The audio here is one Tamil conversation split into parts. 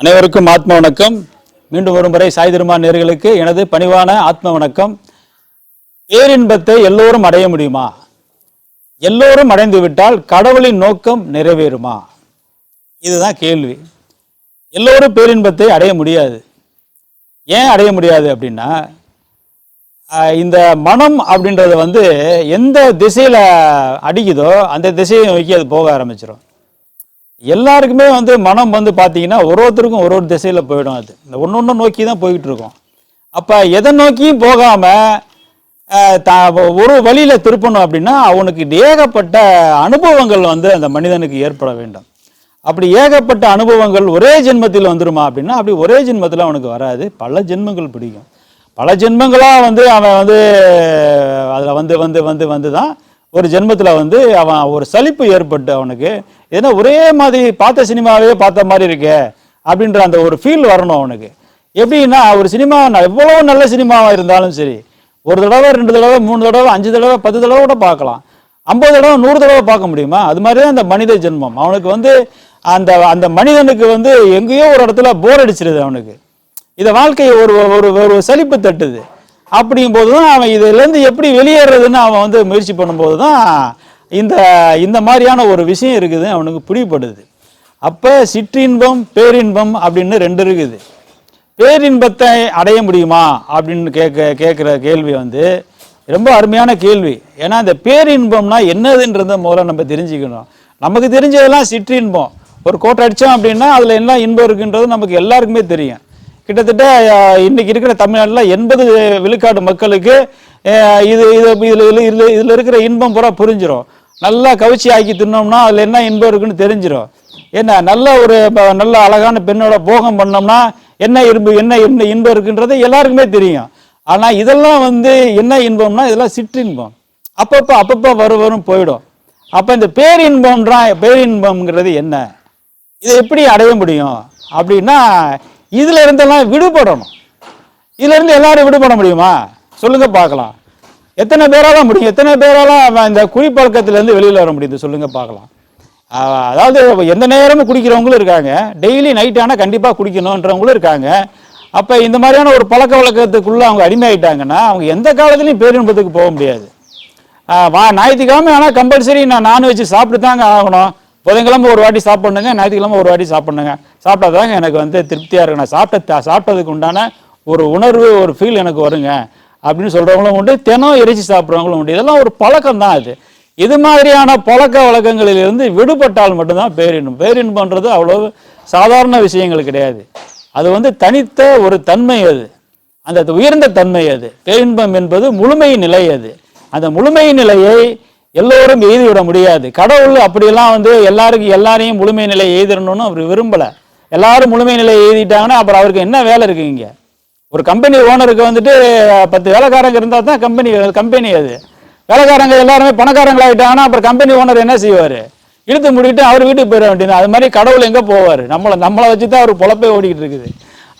அனைவருக்கும் ஆத்ம வணக்கம். மீண்டும் ஒரு முறை சாய் திருமான் நேர்களுக்கு எனது பணிவான ஆத்ம வணக்கம். பேரின்பத்தை எல்லோரும் அடைய முடியுமா? எல்லோரும் அடைந்து விட்டால் கடவுளின் நோக்கம் நிறைவேறுமா? இதுதான் கேள்வி. எல்லோரும் பேரின்பத்தை அடைய முடியாது. ஏன் அடைய முடியாது அப்படின்னா இந்த மனம் அப்படின்றது வந்து எந்த திசையில் அடிக்குதோ அந்த திசையை நோக்கி அது போக ஆரம்பிச்சிடும் எல்லாருக்குமே வந்து மனம் வந்து பார்த்தீங்கன்னா ஒரு ஒருத்தருக்கும் ஒரு ஒரு திசையில் போயிடும் அது. இந்த ஒன்று ஒன்று நோக்கி தான் போய்கிட்டு இருக்கோம் அப்போ எதை நோக்கியும் போகாமல் தா ஒரு வழியில் திருப்பணும் அப்படின்னா அவனுக்கு ஏகப்பட்ட அனுபவங்கள் வந்து அந்த மனிதனுக்கு ஏற்பட வேண்டும். அப்படி ஏகப்பட்ட அனுபவங்கள் ஒரே ஜென்மத்தில் வந்துருமா அப்படின்னா அப்படி ஒரே ஜென்மத்தில் அவனுக்கு வராது. பல ஜென்மங்கள் பிடிக்கும். பல ஜென்மங்களாக வந்து அவன் வந்து அதில் வந்து வந்து வந்து வந்து தான் ஒரு ஜென்மத்தில் வந்து அவன் ஒரு சலிப்பு ஏற்பட்டு அவனுக்கு ஏன்னா ஒரே மாதிரி பார்த்த சினிமாவே பார்த்த மாதிரி இருக்கே அப்படின்ற அந்த ஒரு ஃபீல் வரணும் அவனுக்கு. எப்படின்னா ஒரு சினிமா எவ்வளோ நல்ல சினிமாவாக இருந்தாலும் சரி ஒரு தடவை ரெண்டு தடவை மூணு தடவை அஞ்சு தடவை பத்து தடவை கூட பார்க்கலாம். ஐம்பது தடவை நூறு தடவை பார்க்க முடியுமா? அது மாதிரி தான் அந்த மனித ஜென்மம். அவனுக்கு வந்து அந்த அந்த மனிதனுக்கு வந்து எங்கேயோ ஒரு இடத்துல போர் அடிச்சிருது அவனுக்கு. இதை வாழ்க்கை ஒரு ஒரு ஒரு சலிப்பு தட்டுது. அப்படிங்கும்போது தான் அவன் இதிலேருந்து எப்படி வெளியேறதுன்னு அவன் வந்து முயற்சி பண்ணும்போது தான் இந்த இந்த மாதிரியான ஒரு விஷயம் இருக்குது அவனுக்கு பிடிபடுது. அப்போ சிற்றின்பம் பேரின்பம் அப்படின்னு ரெண்டு இருக்குது. பேரின்பத்தை அடைய முடியுமா அப்படின்னு கேட்க கேட்குற கேள்வி வந்து ரொம்ப அருமையான கேள்வி. ஏன்னா இந்த பேரின்பம்னா என்னதுன்றத முதல்ல நம்ம தெரிஞ்சுக்கணும். நமக்கு தெரிஞ்சதெல்லாம் சிற்றின்பம். ஒரு கோட்டை அடித்தோம் அப்படின்னா அதில் என்ன இன்பம் இருக்குன்றது நமக்கு எல்லாருக்குமே தெரியும். கிட்டத்தட்ட இன்றைக்கி இன்னைக்கு இருக்கிற தமிழ்நாட்டில் எண்பது விழுக்காடு மக்களுக்கு இது இது இதில் இதில் இதில் இருக்கிற இன்பம் பூரா புரிஞ்சிடும் நல்லா கவிச்சி ஆக்கி தின்னோம்னா அதில் என்ன இன்பம் இருக்குன்னு தெரிஞ்சிடும் என்ன நல்ல ஒரு நல்ல அழகான பெண்ணோட போகம் பண்ணோம்னா என்ன இரும்பு என்ன இன்ப இன்பம் இருக்குன்றது எல்லாருக்குமே தெரியும். ஆனால் இதெல்லாம் வந்து என்ன இன்பம்னா இதெல்லாம் சிற்றின்பம். அப்பப்போ அப்பப்போ வரும் வரும் போயிடும். அப்போ இந்த பேரின்பம்ன்றா பேரின்பம்ங்கிறது என்ன? இதை எப்படி அடைய முடியும்? அப்படின்னா இதுல இருந்தெல்லாம் விடுபடணும். இதுல இருந்து எல்லாரும் விடுபட முடியுமா? சொல்லுங்க பார்க்கலாம். எத்தனை பேரால முடியும்? எத்தனை பேரால இந்த குடிப்பழக்கத்திலேருந்து வெளியில் வர முடியுது? சொல்லுங்க பார்க்கலாம். அதாவது எந்த நேரமும் குடிக்கிறவங்களும் இருக்காங்க. டெய்லி நைட் ஆனால் கண்டிப்பாக குடிக்கணுன்றவங்களும் இருக்காங்க. அப்போ இந்த மாதிரியான ஒரு பழக்க வழக்கத்துக்குள்ளே அவங்க அடிமையாயிட்டாங்கன்னா அவங்க எந்த காலத்துலையும் பேரின்பத்துக்கு போக முடியாது. வா ஞாயிற்றுக்கிழமை ஆனால் கம்பல்சரி நான் நான்வெஜ் சாப்பிட்டு தாங்க ஆகணும். புதன்கிழமை ஒரு வாட்டி சாப்பிட்ணுங்க ஞாயிற்றுக்கிழமை ஒரு வாட்டி சாப்பிட்ணுங்க. சாப்பிட்டா தாங்க எனக்கு வந்து திருப்தியாக இருக்கு. நான் சாப்பிட்ட சாப்பிட்டதுக்கு உண்டான ஒரு உணர்வு ஒரு ஃபீல் எனக்கு வருங்க. அப்படின்னு சொல்கிறவங்களும் உண்டு தினம் இறைச்சி சாப்பிட்றவங்களும் உண்டு. இதெல்லாம் ஒரு பழக்கம் தான் அது. இது மாதிரியான பழக்க வழக்கங்களிலிருந்து விடுபட்டால் மட்டும்தான் பேரின்பம் பேரின்பன்றது அவ்வளோ சாதாரண விஷயங்கள் கிடையாது. அது வந்து தனித்த ஒரு தன்மை அது. அந்த உயர்ந்த தன்மை அது. பேரின்பம் என்பது முழுமை நிலை அது. அந்த முழுமை நிலையை எல்லோரும் எய்திவிட முடியாது. கடவுள் அப்படியெல்லாம் வந்து எல்லாருக்கும் எல்லாரையும் முழுமை நிலை எய்திடணும்னு அவர் விரும்பலை. எல்லாரும் முழுமை நிலை எழுதிட்டாங்கன்னா அப்புறம் அவருக்கு என்ன வேலை இருக்குங்க இங்கே? ஒரு கம்பெனி ஓனருக்கு வந்துட்டு பத்து வேலைக்காரங்க இருந்தால் தான் கம்பெனி கம்பெனி அது. வேலைக்காரங்க எல்லாருமே பணக்காரங்களாகிட்டாங்கன்னா அப்புறம் கம்பெனி ஓனர் என்ன செய்வார்? இழுத்து முடிக்கிட்டு அவர் வீட்டுக்கு போயிட வேண்டியது அது மாதிரி கடவுள் எங்கே போவார்? நம்மளை நம்மளை வச்சு தான் அவர் பொழப்பே ஓடிக்கிட்டு இருக்குது.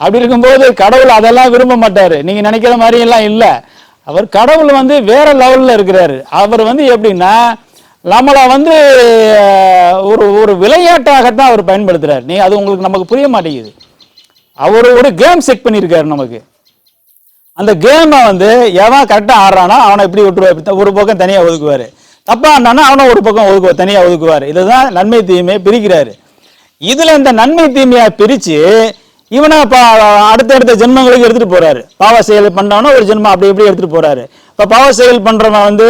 அப்படி இருக்கும்போது கடவுள் அதெல்லாம் விரும்ப மாட்டார். நீங்கள் நினைக்கிற மாதிரியெல்லாம் இல்லை. அவர் கடவுள் வந்து வேற லெவலில் இருக்கிறாரு. அவர் வந்து எப்படின்னா நம்மளை வந்து ஒரு ஒரு விளையாட்டாகத்தான் அவர் பயன்படுத்துகிறார் நீ அது உங்களுக்கு நமக்கு புரிய மாட்டேங்குது. அவர் ஒரு கேம் செட் பண்ணியிருக்காரு நமக்கு. அந்த கேமை வந்து எவன் கரெக்டாக ஆடுறானோ அவனை இப்படி விட்டுருவார் ஒரு பக்கம் தனியாக ஒதுக்குவார். தப்பாக ஆடினானா அவனை ஒரு பக்கம் ஒதுக்குவார் தனியாக ஒதுக்குவார். இதுதான் நன்மை தீமையை பிரிக்கிறாரு. இதில் இந்த நன்மை தீமையை பிரித்து இவனை இப்போ அடுத்தடுத்த ஜென்மங்களுக்கு எடுத்துகிட்டு போகிறாரு பாவ செயல் பண்ணவனா ஒரு ஜென்மம் அப்படி இப்படி எடுத்துகிட்டு போகிறாரு இப்போ பாவ செயல் பண்ணுறவன் வந்து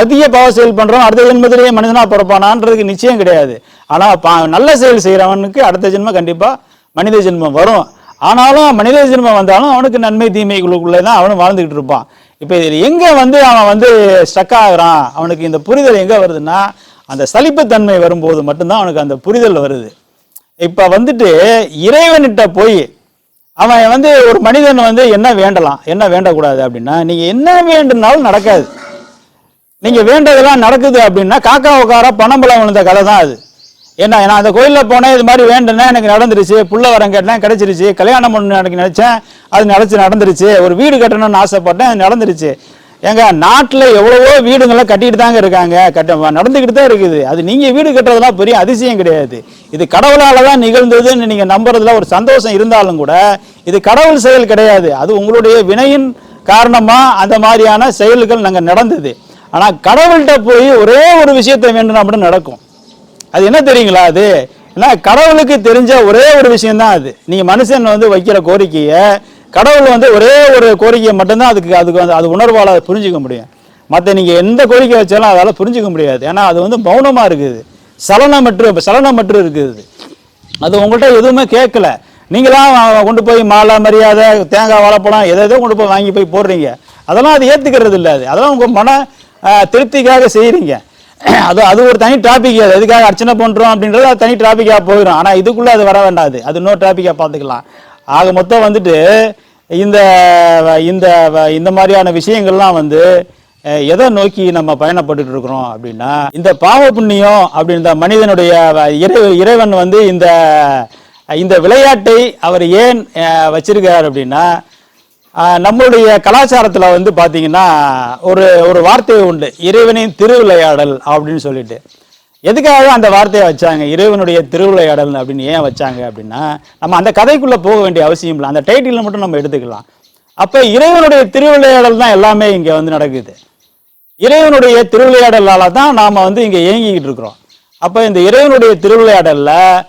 அதிக பாவ செயல் பண்ணுறவன் அடுத்த ஜென்மத்திலேயே மனிதனாக பிறப்பானான்றதுக்கு நிச்சயம் கிடையாது. ஆனால் பா நல்ல செயல் செய்கிறவனுக்கு அடுத்த ஜென்மம் கண்டிப்பாக மனித ஜென்மம் வரும். ஆனாலும் மனித ஜென்மம் வந்தாலும் அவனுக்கு நன்மை தீமைகளுக்குள்ளே தான் அவனும் வாழ்ந்துக்கிட்டு இருப்பான். இப்போ இதில் எங்கே வந்து அவன் வந்து ஸ்டக் ஆகுறான்? அவனுக்கு இந்த புரிதல் எங்கே வருதுன்னா அந்த சலிப்புத்தன்மை வரும்போது மட்டும்தான் அவனுக்கு அந்த புரிதல் வருது. இப்போ வந்துட்டு இறைவன்கிட்ட போய் அவன் வந்து ஒரு மனிதன் வந்து என்ன வேண்டலாம்? என்ன வேண்டக்கூடாது அப்படின்னா நீங்கள் என்ன வேண்டுனாலும் நடக்காது. நீங்கள் வேண்டதெல்லாம் நடக்குது அப்படின்னா காக்கா உட்கார பணம்பழம் விழுந்த கதை தான் அது. என்ன நான் அந்த கோயிலில் போனேன் இது மாதிரி வேண்டுனேன் எனக்கு நடந்துருச்சு. புள்ள வரம் கேட்டேன் கிடைச்சிருச்சு. கல்யாணம் பண்ணு எனக்கு நினச்சேன் அது நினச்சி நடந்துருச்சு. ஒரு வீடு கட்டணும்னு ஆசைப்பட்டேன் அது நடந்துருச்சு. ஏங்க நாட்டில் எவ்வளவோ வீடுங்கள்லாம் கட்டிட்டு தாங்க இருக்காங்க. கட்ட நடந்துக்கிட்டு தான் இருக்குது. அது நீங்கள் வீடு கட்டுறதுலாம் பெரிய அதிசயம் கிடையாது. இது கடவுளால் தான் நிகழ்ந்ததுன்னு நீங்கள் நம்புறதுல ஒரு சந்தோஷம் இருந்தாலும் கூட இது கடவுள் செயல் கிடையாது. அது உங்களுடைய வினையின் காரணமாக அந்த மாதிரியான செயல்கள் நாங்கள் நடந்தது. ஆனால் கடவுள்கிட்ட போய் ஒரே ஒரு விஷயத்தை வேண்டும்னா மட்டும் நடக்கும். அது என்ன தெரியுங்களா அது? ஏன்னா கடவுளுக்கு தெரிஞ்ச ஒரே ஒரு விஷயம்தான் அது. நீங்கள் மனுஷன் வந்து வைக்கிற கோரிக்கையை கடவுள் வந்து ஒரே ஒரு கோரிக்கையை மட்டும்தான் அதுக்கு அதுக்கு வந்து அது உணர்வால் அதை புரிஞ்சுக்க முடியும். மற்ற நீங்கள் எந்த கோரிக்கை வச்சாலும் அதால் புரிஞ்சிக்க முடியாது. ஏன்னா அது வந்து மௌனமாக இருக்குது. சலனமற்று சலனமற்று இருக்குது. அது உங்கள்கிட்ட எதுவுமே கேட்கல. நீங்களாம் கொண்டு போய் மாலை மரியாதை தேங்காய் வாழைப்பழம் எதை எதோ கொண்டு போய் வாங்கி போய் போடுறீங்க. அதெல்லாம் அது ஏற்றுக்கிறது இல்லை அது. அதெல்லாம் உங்கள் மன திருப்திக்காக செய்கிறீங்க அது அது ஒரு தனி டாபிக் அது. எதுக்காக அர்ச்சனை பண்ணுறோம் அப்படின்றது அது தனி டாப்பிக்காக போயிடும் ஆனால் இதுக்குள்ளே அது வர வேண்டாது அது. இன்னொரு டாப்பிக்காக பார்த்துக்கலாம். ஆக மொத்தம் வந்துட்டு இந்த இந்த இந்த மாதிரியான விஷயங்கள்லாம் வந்து எதை நோக்கி நம்ம பயணப்பட்டு இருக்கிறோம் அப்படின்னா இந்த பாவ புண்ணியம் அப்படின்ற மனிதனுடைய இறை இறைவன் வந்து இந்த இந்த விளையாட்டை அவர் ஏன் வச்சிருக்கிறார் அப்படின்னா நம்மளுடைய கலாச்சாரத்தில் வந்து பார்த்தீங்கன்னா ஒரு ஒரு வார்த்தை உண்டு. இறைவனின் திருவிளையாடல் அப்படின்னு சொல்லிட்டு. எதுக்காக அந்த வார்த்தையை வச்சாங்க? இறைவனுடைய திருவிளையாடல் அப்படின்னு ஏன் வச்சாங்க அப்படின்னா நம்ம அந்த கதைக்குள்ளே போக வேண்டிய அவசியம் இல்லை. அந்த டைட்டிலில் மட்டும் நம்ம எடுத்துக்கலாம். அப்போ இறைவனுடைய திருவிளையாடல் தான் எல்லாமே இங்கே வந்து நடக்குது. இறைவனுடைய திருவிளையாடலால் தான் நாம் வந்து இங்கே இயங்கிக்கிட்டு இருக்கிறோம். அப்போ இந்த இறைவனுடைய திருவிளையாடலில்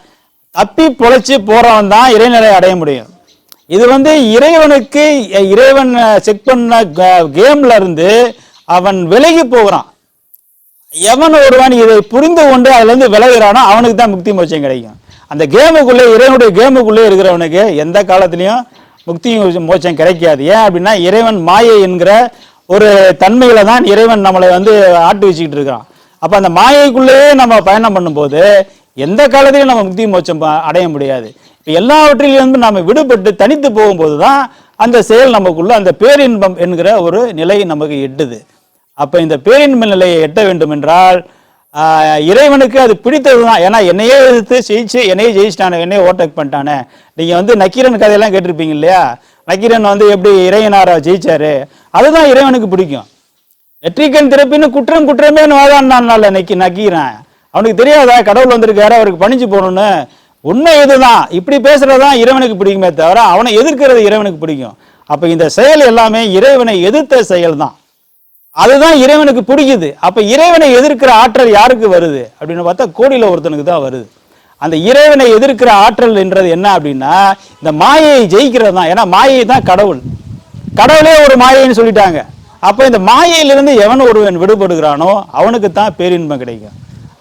தப்பி பொழைச்சி போகிறவன் தான் இறைநிலை அடைய முடியும். இது வந்து இறைவனுக்கு இறைவன் செக் பண்ண கேம்ல இருந்து அவன் விலகி போகிறான். எவன் ஒருவன் இதை புரிந்து கொண்டு அதுல இருந்து விலகுறானோ அவனுக்கு தான் முக்தி மோட்சம் கிடைக்கும். அந்த கேமுக்குள்ளே இறைவனுடைய கேமுக்குள்ளே இருக்கிறவனுக்கு எந்த காலத்திலையும் முக்தி மோட்சம் கிடைக்காது. ஏன் அப்படின்னா இறைவன் மாயை என்கிற ஒரு தன்மையில தான் இறைவன் நம்மளை வந்து ஆட்டு வச்சுக்கிட்டு இருக்கிறான். அப்போ அந்த மாயைக்குள்ளேயே நம்ம பயணம் பண்ணும்போது எந்த காலத்திலையும் நம்ம முக்தி மோட்சம் அடைய முடியாது. எல்லாவற்றிலிருந்து நாம் விடுபட்டு தனித்து போகும்போது தான் அந்த செயல் நமக்குள்ள அந்த பேரின்பம் என்கிற ஒரு நிலை நமக்கு எட்டுது. அப்போ இந்த பேரின்ப நிலையை எட்ட வேண்டும் என்றால் இறைவனுக்கு அது பிடித்தது தான் ஏன்னா என்னையே எதிர்த்து ஜெயிச்சு என்னையே ஜெயிச்சிட்டானே என்னையே ஓவர்டேக் பண்ணிட்டானே. நீங்கள் வந்து நக்கீரன் கதையெல்லாம் கேட்டிருப்பீங்க இல்லையா? நக்கீரன் வந்து எப்படி இறையனாரா ஜெயிச்சாரு? அதுதான் இறைவனுக்கு பிடிக்கும். நெற்றிக்கண் திறப்பின்னு குற்றம் குற்றமே வாதாடினான்ல நக்கி நக்கீரன். அவனுக்கு தெரியாதா? கடவுள் வந்திருக்காரு அவருக்கு பணிஞ்சு போகணும்னு. உண்மை இதுதான் இப்படி பேசுறதுதான் இறைவனுக்கு பிடிக்குமே தவிர அவனை எதிர்க்கிறது இறைவனுக்கு பிடிக்கும். அப்ப இந்த செயல் எல்லாமே இறைவனை எதிர்த்த செயல் தான் அதுதான் இறைவனுக்கு பிடிக்குது. அப்ப இறைவனை எதிர்க்கிற ஆற்றல் யாருக்கு வருது? அப்படின்னு பார்த்தா கோடியில் ஒருத்தனுக்கு தான் வருது. அந்த இறைவனை எதிர்க்கிற ஆற்றல் என்றது என்ன அப்படின்னா இந்த மாயையை ஜெயிக்கிறது தான். ஏன்னா மாயை தான் கடவுள். கடவுளே ஒரு மாயைன்னு சொல்லிட்டாங்க. அப்ப இந்த மாயையிலிருந்து எவன் ஒருவன் விடுபடுகிறானோ அவனுக்கு தான் பேரின்பம் கிடைக்கும்.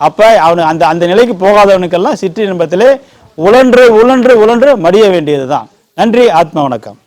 அப்போ அவனு அந்த அந்த நிலைக்கு போகாதவனுக்கெல்லாம் சிற்றின்பத்திலே உழன்று உழன்று உழன்று மடிய வேண்டியதுதான். நன்றி ஆத்ம வணக்கம்.